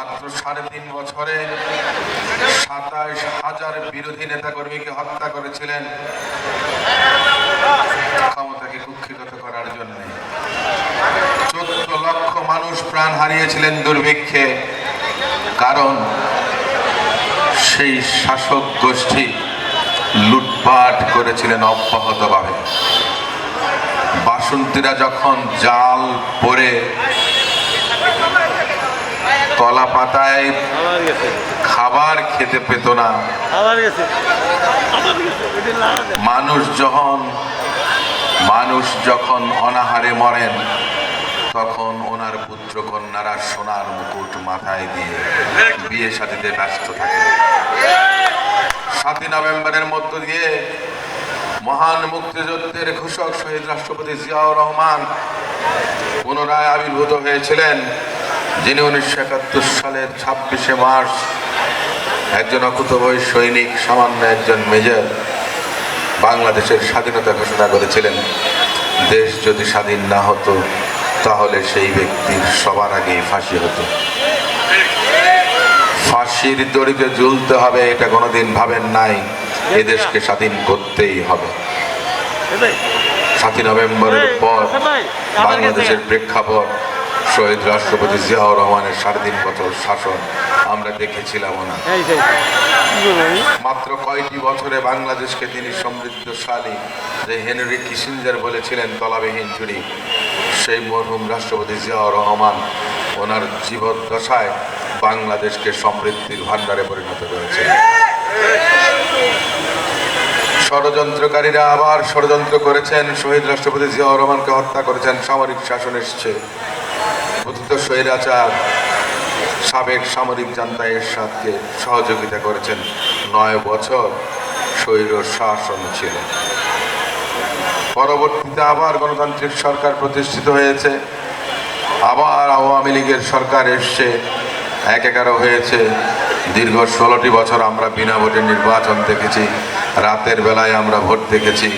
মাত্র সাড়ে তিন বছরে সাতাশ হাজার বিরোধী নেতাকর্মীকে হত্যা করেছিলেন ক্ষমতাকে কুক্ষিগত করার জন্য। চোদ্দ লক্ষ মানুষ প্রাণ হারিয়েছিলেন দুর্ভিক্ষে, কারণ সেই শাসক গোষ্ঠী লুটপাট করেছিলেন অব্যাহতভাবে। বাসন্তীরা যখন জাল পরে কলা পাতায় খাবার খেতে পেত না। মানুষ যখন মানুষ যখন অনাহারে মরেন তখন ওনার পুত্র কন্যারা সোনার মুকুট মাথায় দিয়ে বিয়ে সাথীতে ব্যস্ত থাকে। সাতই নভেম্বরের মধ্য দিয়ে মহান মুক্তিযুদ্ধের ঘোষক শহীদ রাষ্ট্রপতি জিয়াউর রহমান পুনরায় আবির্ভূত হয়েছিলেন। যিনি উনিশশো একাত্তর সালের ছাব্বিশে মার্চ একজন অকুতভয় সৈনিক সামান্য একজন মেজর বাংলাদেশের স্বাধীনতা ঘোষণা করেছিলেন দেশ যদি স্বাধীন না হতো তাহলে সেই ব্যক্তির সবার আগেই ফাঁসি হতো ফাঁসির দড়িতে ঝুলতে হবে এটা কোনোদিন ভাবেন নাই এ দেশকে স্বাধীন করতেই হবে। সাতই নভেম্বরের পর বাংলাদেশের প্রেক্ষাপট শহীদ রাষ্ট্রপতি জিয়াউর রহমানের সাড়ে তিন বছর শাসন আমরা দেখেছিলাম না? মাত্র কয়টি বছরে বাংলাদেশকে তিনি সমৃদ্ধশালী যে হেনরি কিসিঞ্জার বলেছিলেন তলাবিহীন চুরি সেই মরহুম রাষ্ট্রপতি জিয়াউর রহমান ওনার জীবদ্দশায় বাংলাদেশকে সমৃদ্ধির ভাণ্ডারে পরিণত করেছে ষড়যন্ত্রকারীরা আবার ষড়যন্ত্র করেছেন। শহীদ রাষ্ট্রপতি জিয়াউর রহমানকে হত্যা করেছেন। সামরিক শাসন এসছে। কথিত স্বৈরাচার সাবেক সামরিক জান্তা এরশাদকে সহযোগিতা করেছেন। নয় বছর স্বৈর শাসন ছিল। পরবর্তীতে আবার গণতান্ত্রিক সরকার প্রতিষ্ঠিত হয়েছে। আবার আওয়ামী লীগের সরকার এসছে। এক এগারো হয়েছে। দীর্ঘ ষোলোটি বছর আমরা বিনা ভোটে নির্বাচন দেখেছি। রাতের বেলায় আমরা ভোট দেখেছি।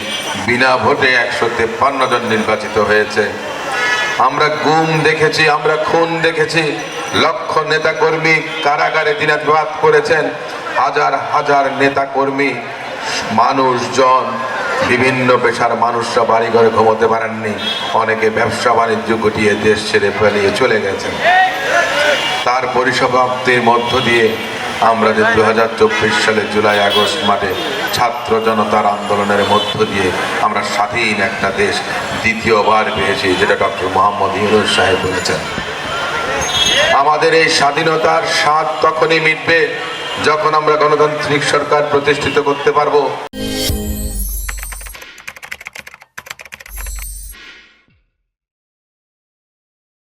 বিনা ভোটে একশো তেপ্পান্ন জন নির্বাচিত হয়েছে। আমরা গুম দেখেছি, আমরা খুন দেখেছি। লক্ষ নেতাকর্মী কারাগারে দিনাজবাদ করেছেন। হাজার হাজার নেতাকর্মী, মানুষজন, বিভিন্ন পেশার মানুষরা বাড়ি ঘরে ঘুমোতে পারেননি। অনেকে ব্যবসা বাণিজ্য গুটিয়ে দেশ ছেড়ে ফেলিয়ে চলে গেছেন। তার পরিসমাপ্তির মধ্য দিয়ে আমরা যে দু হাজার চব্বিশ সালে জুলাই, আগস্ট মাঠে ছাত্র জনতার আন্দোলনের মধ্য দিয়ে আমরা স্বাধীন একটা দেশ দ্বিতীয়বার পেয়েছি, যেটা ডক্টর মোহাম্মদ ইউনুস সাহেব বলেছেন। আমাদের এই স্বাধীনতার স্বাদ তখনই মিটবে যখন আমরা গণতান্ত্রিক সরকার প্রতিষ্ঠিত করতে পারব।